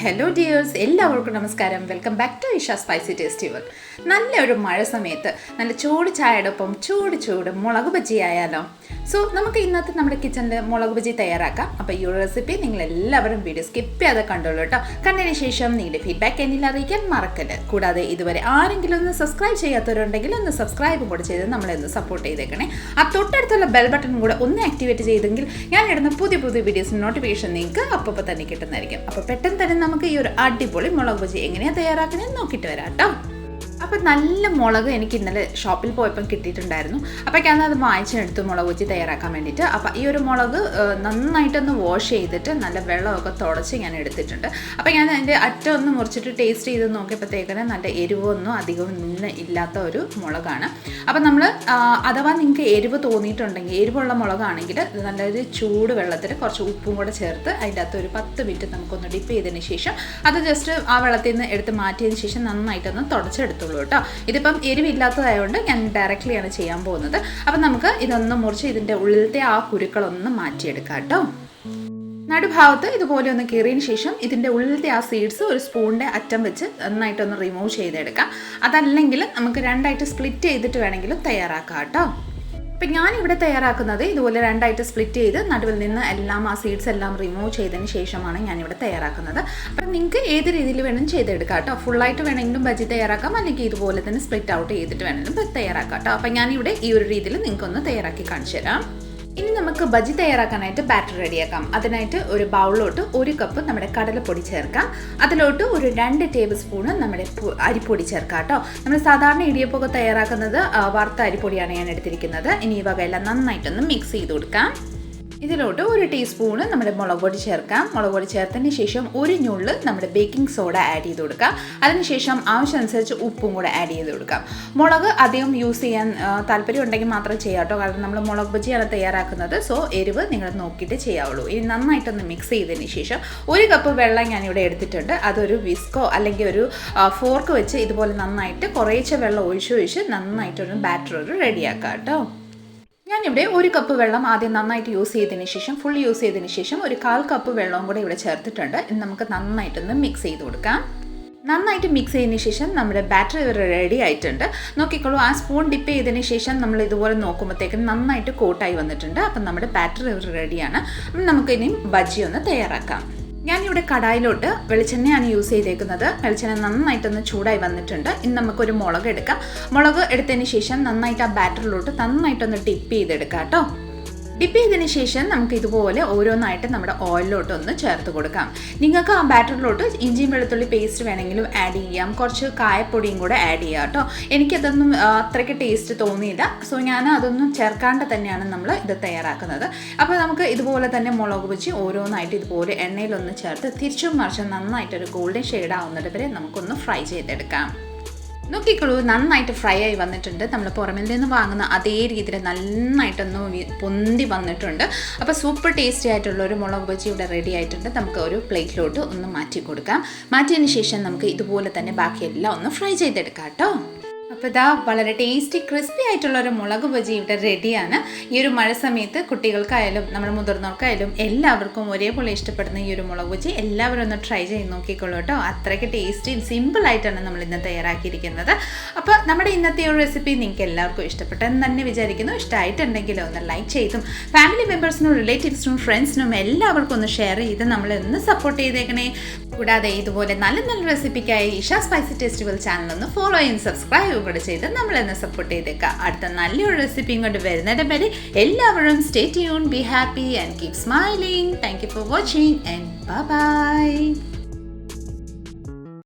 Hello dears എല്ലാവർക്കും നമസ്കാരം. Welcome back to Isha spicy tasty world നല്ലൊരു മഴ സമയത്ത് നല്ല ചൂട് ചായയോടൊപ്പം ചൂട് ചൂട് മുളക് ബജി ആയാലോ? സോ നമുക്ക് ഇന്നത്തെ നമ്മുടെ കിച്ചണിൽ മുളക് ബജി തയ്യാറാക്കാം. അപ്പോൾ ഈ ഒരു റെസിപ്പി നിങ്ങൾ എല്ലാവരും വീഡിയോ സ്കിപ്പ് ചെയ്യാതെ കണ്ടോളൂ കേട്ടോ കണ്ടതിന് ശേഷം നിങ്ങളുടെ ഫീഡ്ബാക്ക് എന്നിൽ അറിയിക്കാൻ മറക്കരുത്. കൂടാതെ ഇതുവരെ ആരെങ്കിലും ഒന്ന് സബ്സ്ക്രൈബ് ചെയ്യാത്തവരുണ്ടെങ്കിൽ ഒന്ന് സബ്സ്ക്രൈബ് കൂടെ ചെയ്ത് നമ്മളെ ഒന്ന് സപ്പോർട്ട് ചെയ്തേക്കണേ. ആ തൊട്ടടുത്തുള്ള ബെൽ ബട്ടൺ കൂടെ ഒന്ന് ആക്ടിവേറ്റ് ചെയ്തെങ്കിൽ ഞാൻ ഇടുന്ന പുതിയ പുതിയ വീഡിയോസ് നോട്ടിഫിക്കേഷൻ നിങ്ങൾക്ക് അപ്പോൾ തന്നെ കിട്ടുന്നതായിരിക്കും. അപ്പോൾ പെട്ടെന്ന് തന്നെ നമുക്ക് ഈ ഒരു അടിപൊളി മുളക് ബജി എങ്ങനെയാണ് തയ്യാറാക്കുന്നത് നോക്കിയിട്ട് വരാം കേട്ടോ. അപ്പോൾ നല്ല മുളക് എനിക്ക് ഇന്നലെ ഷോപ്പിൽ പോയപ്പോൾ കിട്ടിയിട്ടുണ്ടായിരുന്നു. അപ്പോഴേക്കാണ് അത് വാങ്ങിച്ചെടുത്ത് മുളക് വെച്ച് തയ്യാറാക്കാൻ വേണ്ടിയിട്ട്. അപ്പോൾ ഈ ഒരു മുളക് നന്നായിട്ടൊന്ന് വാഷ് ചെയ്തിട്ട് നല്ല വെള്ളമൊക്കെ തുടച്ച് ഞാൻ എടുത്തിട്ടുണ്ട്. അപ്പോൾ ഞാൻ അതിന്റെ അറ്റം ഒന്ന് മുറിച്ചിട്ട് ടേസ്റ്റ് ചെയ്ത് നോക്കിയപ്പോഴത്തേക്കിന് നല്ല എരിവൊന്നും അധികം നിന്ന് ഇല്ലാത്ത ഒരു മുളകാണ്. അപ്പോൾ നമ്മൾ അഥവാ നിങ്ങൾക്ക് എരിവ് തോന്നിയിട്ടുണ്ടെങ്കിൽ എരിവുള്ള മുളകാണെങ്കിൽ നല്ലൊരു ചൂട് വെള്ളത്തിൽ കുറച്ച് ഉപ്പും കൂടെ ചേർത്ത് അതിന്റെ അകത്ത് ഒരു പത്ത് മിനിറ്റ് നമുക്കൊന്ന് ഡിപ്പ് ചെയ്തതിന് ശേഷം അത് ജസ്റ്റ് ആ വെള്ളത്തിൽ നിന്ന് എടുത്ത് മാറ്റിയതിന് ശേഷം നന്നായിട്ടൊന്ന് തുടച്ചെടുത്തുള്ളൂ കേട്ടോ. ഇതിപ്പം എരിവില്ലാത്തതായതുകൊണ്ട് ഞാൻ ഡയറക്റ്റ്ലിയാണ് ചെയ്യാൻ പോകുന്നത്. അപ്പം നമുക്ക് ഇതൊന്ന് മുറിച്ച് ഇതിന്റെ ഉള്ളിലത്തെ ആ കുരുക്കളൊന്ന് മാറ്റിയെടുക്കാം കേട്ടോ. നടുഭാഗത്ത് ഇതുപോലെ ഒന്ന് കീറിയതിന് ശേഷം ഇതിന്റെ ഉള്ളിലത്തെ ആ സീഡ്സ് ഒരു സ്പൂണിന്റെ അറ്റം വെച്ച് നന്നായിട്ടൊന്ന് റിമൂവ് ചെയ്തെടുക്കാം. അതല്ലെങ്കിൽ നമുക്ക് രണ്ടായിട്ട് സ്പ്ലിറ്റ് ചെയ്തിട്ട് വേണമെങ്കിലും തയ്യാറാക്കാം കേട്ടോ. അപ്പം ഇവിടെ തയ്യാറാക്കുന്നത് ഇതുപോലെ രണ്ടായിട്ട് സ്പ്ലിറ്റ് ചെയ്ത് നടുവിൽ നിന്ന് എല്ലാം ആ സീഡ്സ് എല്ലാം റിമൂവ് ചെയ്തതിന് ശേഷമാണ് ഞാനിവിടെ തയ്യാറാക്കുന്നത്. അപ്പം നിങ്ങൾക്ക് ഏത് രീതിയിൽ വേണം ചെയ്തെടുക്കാം കേട്ടോ. ഫുള്ളായിട്ട് വേണമെങ്കിലും ബജി തയ്യാറാക്കാം അല്ലെങ്കിൽ ഇതുപോലെ തന്നെ സ്പ്ലിറ്റ് ഔട്ട് ചെയ്തിട്ട് വേണമെങ്കിലും തയ്യാറാക്കാം കേട്ടോ. അപ്പം ഞാനിവിടെ ഈ ഒരു രീതിയിൽ നിങ്ങൾക്കൊന്ന് തയ്യാറാക്കി കാണിച്ചു തരാം ഇനി നമുക്ക് ബജി തയ്യാറാക്കാനായിട്ട് ബാറ്റർ റെഡിയാക്കാം. അതിനായിട്ട് ഒരു ബൗളിലോട്ട് ഒരു കപ്പ് നമ്മുടെ കടലപ്പൊടി ചേർക്കാം. അതിലോട്ട് ഒരു രണ്ട് ടേബിൾ സ്പൂണ് നമ്മുടെ അരിപ്പൊടി ചേർക്കാം കേട്ടോ. നമ്മൾ സാധാരണ ഇടിയപ്പൊക്കെ തയ്യാറാക്കുന്നത് വറുത്ത അരിപ്പൊടിയാണ് ഞാൻ എടുത്തിരിക്കുന്നത്. ഇനി ഈ വകയെല്ലാം നന്നായിട്ടൊന്ന് മിക്സ് ചെയ്ത് കൊടുക്കാം. ഇതിലോട്ട് ഒരു ടീസ്പൂണ് നമ്മുടെ മുളക് പൊടി ചേർക്കാം. മുളക് പൊടി ചേർത്തതിന് ശേഷം ഒരു ഞുള്ള് നമ്മുടെ ബേക്കിംഗ് സോഡ ആഡ് ചെയ്ത് കൊടുക്കാം. അതിനുശേഷം ആവശ്യമനുസരിച്ച് ഉപ്പും കൂടെ ആഡ് ചെയ്ത് കൊടുക്കാം. മുളക് അധികം യൂസ് ചെയ്യാൻ താല്പര്യം ഉണ്ടെങ്കിൽ മാത്രം ചെയ്യാം കാരണം നമ്മൾ മുളക് ബജിയാണ് തയ്യാറാക്കുന്നത്. സോ എരിവ് നിങ്ങൾ നോക്കിയിട്ട് ചെയ്യാവുള്ളൂ. ഇനി നന്നായിട്ടൊന്ന് മിക്സ് ചെയ്തതിന് ശേഷം ഒരു കപ്പ് വെള്ളം ഞാനിവിടെ എടുത്തിട്ടുണ്ട്. അതൊരു വിസ്കോ അല്ലെങ്കിൽ ഒരു ഫോർക്ക് വെച്ച് ഇതുപോലെ നന്നായിട്ട് കുറേശ്ശെ വെള്ളം ഒഴിച്ച് ഒഴിച്ച് നന്നായിട്ടൊരു ബാറ്റർ ഒരു റെഡിയാക്കാം കേട്ടോ. ഞാനിവിടെ ഒരു കപ്പ് വെള്ളം ആദ്യം നന്നായിട്ട് യൂസ് ചെയ്തതിന് ശേഷം ഫുൾ യൂസ് ചെയ്തതിന് ശേഷം ഒരു കാൽ കപ്പ് വെള്ളവും കൂടെ ഇവിടെ ചേർത്തിട്ടുണ്ട്. ഇനി നമുക്ക് നന്നായിട്ടൊന്ന് മിക്സ് ചെയ്ത് കൊടുക്കാം. നന്നായിട്ട് മിക്സ് ചെയ്തതിന് ശേഷം നമ്മുടെ ബാറ്റർ റെഡി ആയിട്ടുണ്ട്. നോക്കിക്കോളൂ ആ സ്പൂൺ ഡിപ്പ് ചെയ്തതിന് ശേഷം നമ്മൾ ഇതുപോലെ നോക്കുമ്പോഴത്തേക്കും നന്നായിട്ട് കോട്ടായി വന്നിട്ടുണ്ട്. അപ്പം നമ്മുടെ ബാറ്റർ റെഡിയാണ് അപ്പം നമുക്കിനി ബജ്ജി ഒന്ന് തയ്യാറാക്കാം. ഞാനിവിടെ കടായിലോട്ട് വെളിച്ചെണ്ണയാണ് യൂസ് ചെയ്തേക്കുന്നത്. വെളിച്ചെണ്ണ നന്നായിട്ടൊന്ന് ചൂടായി വന്നിട്ടുണ്ട്. ഇനി നമുക്കൊരു മുളക് എടുക്കാം. മുളക് എടുത്തതിന് ശേഷം നന്നായിട്ട് ആ ബാറ്ററിലോട്ട് നന്നായിട്ടൊന്ന് ടിപ്പ് ചെയ്തെടുക്കാം കേട്ടോ. ഡിപ്പ് ചെയ്തതിന് ശേഷം നമുക്ക് ഇതുപോലെ ഓരോന്നായിട്ട് നമ്മുടെ ഓയിലിലോട്ട് ഒന്ന് ചേർത്ത് കൊടുക്കാം. നിങ്ങൾക്ക് ആ ബാറ്ററിലോട്ട് ഇഞ്ചിയും വെളുത്തുള്ളി പേസ്റ്റ് വേണമെങ്കിലും ആഡ് ചെയ്യാം. കുറച്ച് കായപ്പൊടിയും കൂടെ ആഡ് ചെയ്യാം കേട്ടോ. എനിക്കതൊന്നും അത്രയ്ക്ക് ടേസ്റ്റ് തോന്നിയില്ല. സോ ഞാൻ അതൊന്നും ചേർക്കാണ്ട് തന്നെയാണ് നമ്മൾ ഇത് തയ്യാറാക്കുന്നത്. അപ്പോൾ നമുക്ക് ഇതുപോലെ തന്നെ മുളക് വെച്ച് ഓരോന്നായിട്ട് ഇതുപോലെ എണ്ണയിലൊന്ന് ചേർത്ത് തിരിച്ചും മറിച്ചും നന്നായിട്ടൊരു ഗോൾഡൻ ഷെയ്ഡ് ആവുന്നത് വരെ നമുക്കൊന്ന് ഫ്രൈ ചെയ്തെടുക്കാം. നോക്കിക്കോളൂ നന്നായിട്ട് ഫ്രൈ ആയി വന്നിട്ടുണ്ട്. നമ്മൾ പുറമിൽ നിന്ന് വാങ്ങുന്ന അതേ രീതിയിൽ നന്നായിട്ടൊന്ന് പൊന്തി വന്നിട്ടുണ്ട്. അപ്പോൾ സൂപ്പർ ടേസ്റ്റി ആയിട്ടുള്ള ഒരു മുളക് ബജി ഇവിടെ റെഡി ആയിട്ടുണ്ട്. നമുക്ക് ഒരു പ്ലേറ്റിലോട്ട് ഒന്ന് മാറ്റി കൊടുക്കാം. മാറ്റിയതിന് ശേഷം നമുക്ക് ഇതുപോലെ തന്നെ ബാക്കിയെല്ലാം ഒന്ന് ഫ്രൈ ചെയ്തെടുക്കാം കേട്ടോ. അപ്പോൾ ഇതാ വളരെ ടേസ്റ്റി ക്രിസ്പി ആയിട്ടുള്ള ഒരു മുളക് ബജി ഇവിടെ റെഡിയാണ് ഈ ഒരു മഴ സമയത്ത് കുട്ടികൾക്കായാലും നമ്മൾ മുതിർന്നവർക്കായാലും എല്ലാവർക്കും ഒരേപോലെ ഇഷ്ടപ്പെടുന്ന ഈ ഒരു മുളക് ബജി എല്ലാവരും ഒന്ന് ട്രൈ ചെയ്ത് നോക്കിക്കോളൂ കേട്ടോ. അത്രയ്ക്ക് ടേസ്റ്റിയും സിമ്പിളായിട്ടാണ് നമ്മൾ ഇന്ന് തയ്യാറാക്കിയിരിക്കുന്നത്. അപ്പോൾ നമ്മുടെ ഇന്നത്തെ ഒരു റെസിപ്പി നിങ്ങൾക്ക് എല്ലാവർക്കും ഇഷ്ടപ്പെട്ടെന്ന് തന്നെ വിചാരിക്കുന്നു. ഇഷ്ടമായിട്ടുണ്ടെങ്കിൽ ഒന്ന് ലൈക്ക് ചെയ്തും ഫാമിലി മെമ്പേഴ്സിനും റിലേറ്റീവ്സിനും ഫ്രണ്ട്സിനും എല്ലാവർക്കും ഒന്ന് ഷെയർ ചെയ്ത് നമ്മളെ ഒന്ന് സപ്പോർട്ട് ചെയ്തേക്കണേ. കൂടാതെ ഇതുപോലെ നല്ല നല്ല റെസിപ്പിക്കായി ഇഷ സ്പൈസി ഫെസ്റ്റിവൽ ചാനൽ ഒന്ന് ഫോളോ ചെയ്യും സബ്സ്ക്രൈബ് കൂടെ ചെയ്ത് നമ്മളെന്നെ സപ്പോർട്ട് ചെയ്തേക്കാം. അടുത്ത നല്ലൊരു റെസിപ്പിയും കൊണ്ട് വരുന്നത് വരെ എല്ലാവരും stay tune be happy and keep smiling thank you for watching and bye